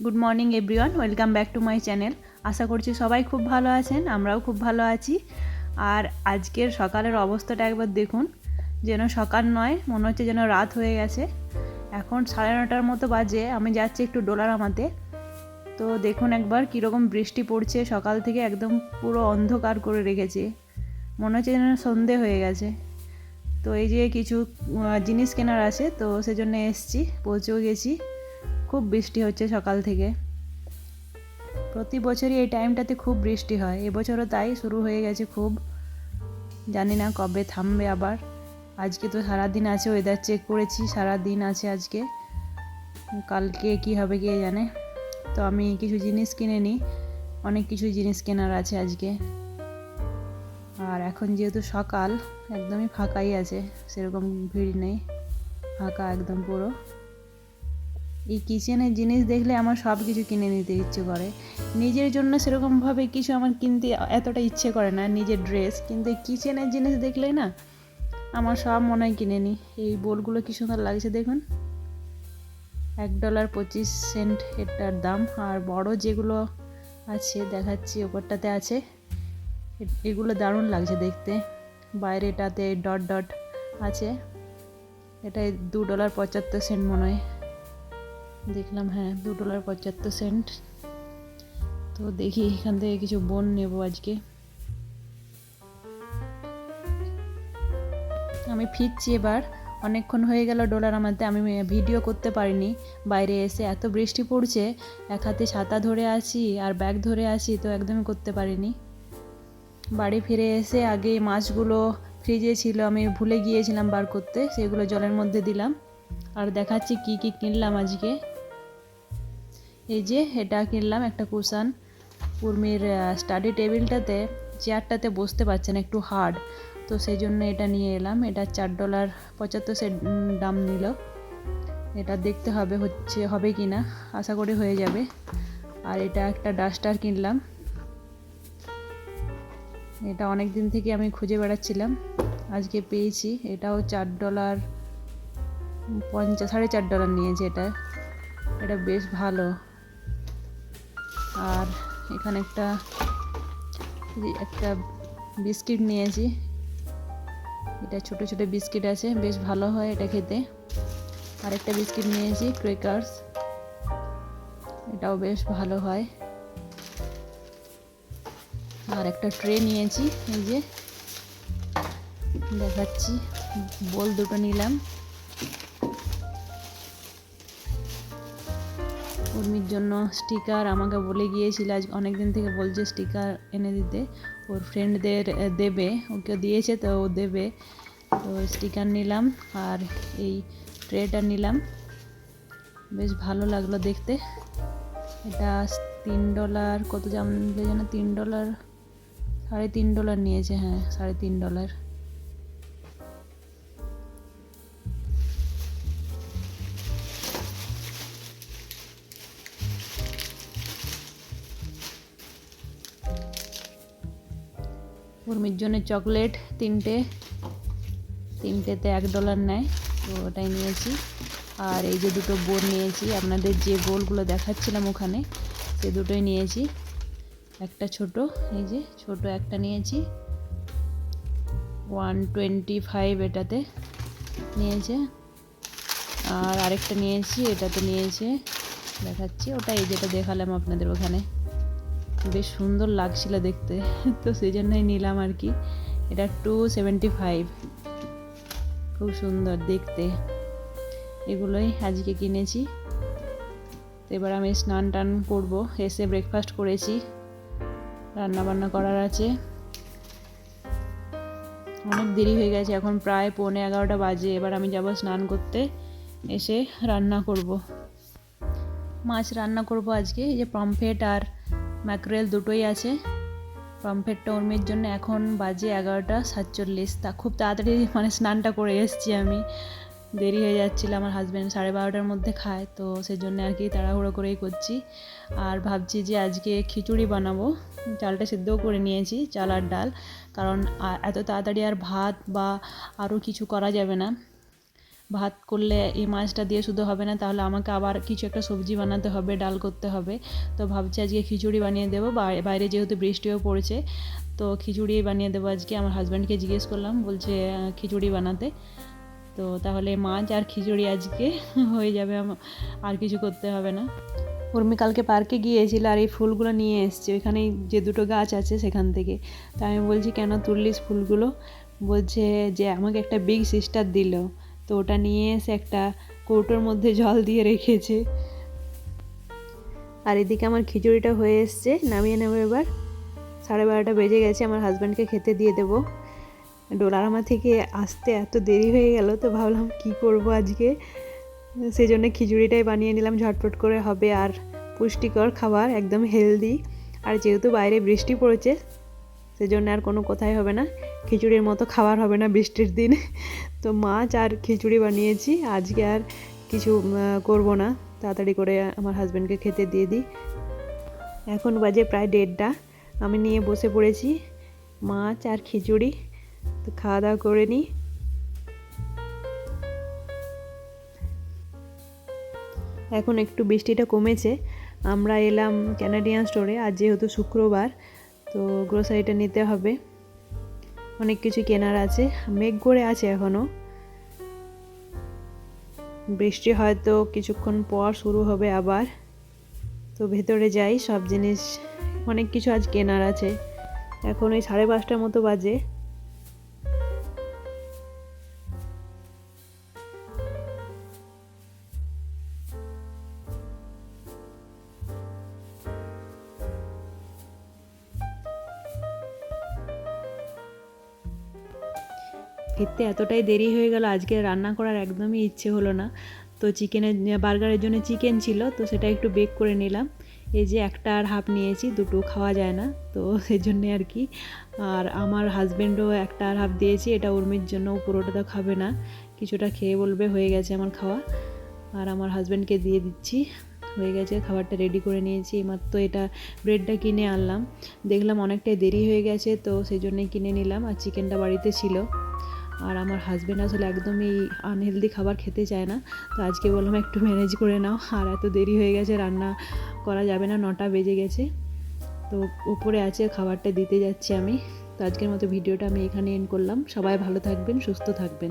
Good morning everyone welcome back to my channel আশা করছি সবাই খুব ভালো আছেন, আমরাও খুব ভালো আছি। আর আজকের সকালের অবস্থাটা একবার দেখুন। যেন সকাল নয়, মনে হচ্ছে যেন রাত হয়ে গেছে। এখন সাড়ে নটার মতো বাজে, আমি যাচ্ছি একটু ডোলার আমাতে তো দেখুন একবার কীরকম বৃষ্টি পড়ছে, সকাল থেকে একদম পুরো অন্ধকার করে রেখেছে। মনে হচ্ছে যেন সন্ধে হয়ে গেছে। তো এই যে কিছু জিনিস কেনার আছে, তো সেজন্য এসছি, পৌঁছেও গেছি। খুব বৃষ্টি হচ্ছে সকাল থেকে। প্রতি বছরই এই টাইমটাতে খুব বৃষ্টি হয়। এবছরও তাই শুরু হয়ে গেছে খুব। জানি না কবে থামবে আবার। আজকে তো সারা দিন আছে ওয়েদার চেক করেছি সারা দিন আছে আজকে। কালকে কি হবে কে জানে। তো আমি কিছু জিনিস কিনে নিই। অনেক কিছু জিনিস কেনার আছে আজকে। আর এখন যেহেতু সকাল, একদমই ফাঁকাই আছে, সেরকম ভিড় নেই। ফাঁকা একদম পুরো। এই কিচেনের জিনিস দেখলে আমার সব কিছু কিনে নিতে ইচ্ছে করে। নিজের জন্য সেরকমভাবে কিছু আমার কিনতে এতটা ইচ্ছে করে না, নিজের ড্রেস কিন্তু এই কিচেনের জিনিস দেখলেই না, আমার সব মনে হয় কিনে নিই এই বোলগুলো কী সুন্দর লাগছে দেখুন। এক ডলার পঁচিশ সেন্ট এটার দাম। আর বড় যেগুলো আছে, দেখাচ্ছি, ওপরটাতে আছে। এগুলো দারুণ লাগছে দেখতে। বাইরেটাতে ডট ডট আছে। এটাই দু ডলার পঁচাত্তর সেন্ট মনে হয়। দেখলাম হ্যাঁ দু ডলার পঁচাত্তর সেন্ট তো দেখি এখান থেকে কিছু বোন নেব আজকে। আমি ফিরছি এবার। অনেকক্ষণ হয়ে গেল ডলার আমাতে আমি ভিডিও করতে পারিনি। বাইরে এসে এত বৃষ্টি পড়ছে, এক হাতে ছাতা ধরে আছি আর ব্যাগ ধরে আছি, তো একদমই করতে পারিনি। বাড়ি ফিরে এসে আগে মাছগুলো ফ্রিজে ছিল, আমি ভুলে গিয়েছিলাম বার করতে। সেগুলো জলের মধ্যে দিলাম। আর দেখাচ্ছি কি কি কিনলাম আজকে। এই যে এটা কিনলাম একটা কুশান উর্মির স্টাডি টেবিলটাতে চেয়ারটাতে বসতে পারছে না একটু হার্ড তো সেই জন্য এটা নিয়ে এলাম। এটা চার ডলার পঁচাত্তর উম, দাম নিল। এটা দেখতে হবে হচ্ছে হবে কি না আশা করি হয়ে যাবে। আর এটা একটা ডাস্টার কিনলাম। এটা অনেক দিন থেকে আমি খুঁজে বেড়াচ্ছিলাম। আজকে পেয়েছি। এটাও চার ডলার পঞ্চাশ সাড়ে চার ডলার নিয়েছে এটা। এটা বেশ ভালো। আর এখানে একটা একটা বিস্কিট নিয়েছি। এটা ছোট ছোট বিস্কিট আছে, বেশ ভালো হয় এটা খেতে। আর একটা বিস্কিট নিয়েছি ক্রেকার্স এটাও বেশ ভালো হয়। আর একটা ট্রে নিয়েছি, এই যে। দেখাচ্ছি, বোল দুটো নিলাম। উর্মির জন্য স্টিকার আমাকে বলে গিয়েছিল আজ অনেক দিন থেকে বলছে স্টিকার এনে দিতে। ওর ফ্রেন্ডদের দেবে, ওকে দিয়েছে তো ও দেবে। তো স্টিকার নিলাম আর এই ট্রেটা নিলাম। বেশ ভালো লাগল দেখতে। এটা তিন ডলার কত জানলে যেন তিন ডলার সাড়ে তিন ডলার নিয়েছে হ্যাঁ সাড়ে তিন ডলার উর্মির জন্য চকলেট তিনটে। তিনটেতে এক ডলার নেয়, তো ওটাই নিয়েছি। আর এই যে দুটো বোল নিয়েছি, আপনাদের যে বোলগুলো দেখাচ্ছিলাম ওখানে, সে দুটোই নিয়েছি। একটা ছোট, এই যে ছোট একটা নিয়েছি। ওয়ান টোয়েন্টি ফাইভ এটাতে নিয়েছে। আর আরেকটা নিয়েছি, এটাতে নিয়েছে। দেখাচ্ছি ওটা এই যেটা দেখালাম আপনাদের ওখানে। বেশ সুন্দর লাগছিল দেখতে। তো সেই জন্যই নিলাম আর কি। এটা টু সেভেন্টি ফাইভ খুব সুন্দর দেখতে। এগুলোই আজকে কিনেছি। তো এবার আমি স্নান টান করব। এসে ব্রেকফাস্ট করেছি। রান্না বান্না করার আছে। অনেক দেরি হয়ে গেছে। এখন প্রায় পৌনে এগারোটা বাজে। এবার আমি যাব স্নান করতে। এসে রান্না করব। মাছ রান্না করব আজকে। এই যে পমফ্রেট আর ম্যাকরেল দুটোই আছে। পমফ্রেটটা উর্মির জন্য এখন বাজে এগারোটা সাতচল্লিশ। তা খুব তাড়াতাড়ি মানে স্নানটা করে এসেছি আমি। দেরি হয়ে যাচ্ছিল, আমার হাজব্যান্ড সাড়ে বারোটার মধ্যে খায়, তো সেজন্য আর কি তাড়াহুড়ো করেই করছি। আর ভাবছি যে আজকে খিচুড়ি বানাবো। চালটা সিদ্ধও করে নিয়েছি, চাল আর ডাল। কারণ এত তাড়াতাড়ি আর ভাত বা আরও কিছু করা যাবে না। ভাত করলে এই মাছটা দিয়ে শুধু হবে না, তাহলে আমাকে আবার কিছু একটা সবজি বানাতে হবে, ডাল করতে হবে। তো ভাবছি আজকে খিচুড়ি বানিয়ে দেবো বাই- বাইরে যেহেতু বৃষ্টিও পড়েছে, তো খিচুড়ি বানিয়ে দেবো আজকে। আমার হাজব্যান্ডকে জিজ্ঞেস করলাম, বলছে খিচুড়ি বানাতে। তো তাহলে মাছ আর খিচুড়ি আজকে হয়ে যাবে আর কিছু করতে হবে না। উর্মি কালকে পার্কে গিয়েছিল আর এই ফুলগুলো নিয়ে এসছে, ওইখানেই যে দুটো গাছ আছে সেখান থেকে। তা আমি বলছি, কেন তুললিস ফুলগুলো? বলছে যে, আমাকে একটা বিগ সিস্টার দিল। তো ওটা নিয়ে এসে একটা কৌটোর মধ্যে জল দিয়ে রেখেছে। আর এদিকে আমার খিচুড়িটা হয়ে এসছে, নামিয়ে নেব এবার। সাড়ে বারোটা বেজে গেছে, আমার হাজব্যান্ডকে খেতে দিয়ে দেবো। ডোলারামা থেকে আসতে এত দেরি হয়ে গেল, তো ভাবলাম কি করব আজকে? সেই জন্য খিচুড়িটাই বানিয়ে নিলাম, ঝটপট করে হবে। আর পুষ্টিকর খাবার, একদম হেলদি আর যেহেতু বাইরে বৃষ্টি পড়েছে সেজন্য আর কোনো কথাই হবে না। খিচুড়ির মতো খাবার হবে না বৃষ্টির দিন। তো মাছ আর খিচুড়ি বানিয়েছি। আজকে আর কিছু করব না। তাড়াতাড়ি করে আমার হাজব্যান্ডকে খেতে দিয়ে দিই। এখন বাজে প্রায় দেড়টা। আমি নিয়ে বসে পড়েছি। মাছ আর খিচুড়ি। তো খাওয়া দাওয়া করে নিই। এখন একটু বৃষ্টিটা কমেছে। আমরা এলাম ক্যানাডিয়ান স্টোরে আর যেহেতু শুক্রবার তো গ্রোসারিটা নিতে হবে। অনেক কিছু কেনার আছে। মেঘ গড়ে আছে এখনও বৃষ্টি হয়তো কিছুক্ষণ পর শুরু হবে আবার। তো ভেতরে যাই, সব জিনিস, অনেক কিছু আজ কেনার আছে। এখন ওই সাড়ে পাঁচটার মতো বাজে। ফিরতে এতটাই দেরি হয়ে গেল, আজকে রান্না করার একদমই ইচ্ছে হলো না। তো চিকেনের, বার্গারের জন্য চিকেন ছিল, তো সেটা একটু বেক করে নিলাম। এই যে একটা আর হাফ নিয়েছি, দুটো খাওয়া যায় না, তো সেই জন্যে আর কি। আর আমার হাজব্যান্ডও একটা আর হাফ দিয়েছি, এটা উর্মির জন্য পুরোটা তো খাবে না। কিছুটা খেয়ে বলবে, হয়ে গেছে আমার খাওয়া। আর আমার হাজব্যান্ডকে দিয়ে দিচ্ছি, হয়ে গেছে, খাবারটা রেডি করে নিয়েছি। এইমাত্র এটা ব্রেডটা কিনে আনলাম। দেখলাম অনেকটাই দেরি হয়ে গেছে, তো সেই জন্যই কিনে নিলাম। আর চিকেনটা বাড়িতে ছিল। আর আমার হাজব্যান্ড আসলে একদমই আনহেলদি খাবার খেতে চায় না। তো আজকে বললাম একটু ম্যানেজ করে নাও। আর এত দেরি হয়ে গেছে, রান্না করা যাবে না, নটা বেজে গেছে। তো উপরে আছে, খাবারটা দিতে যাচ্ছি আমি। তো আজকের মতো ভিডিওটা আমি এখানে এন্ড করলাম। সবাই ভালো থাকবেন, সুস্থ থাকবেন।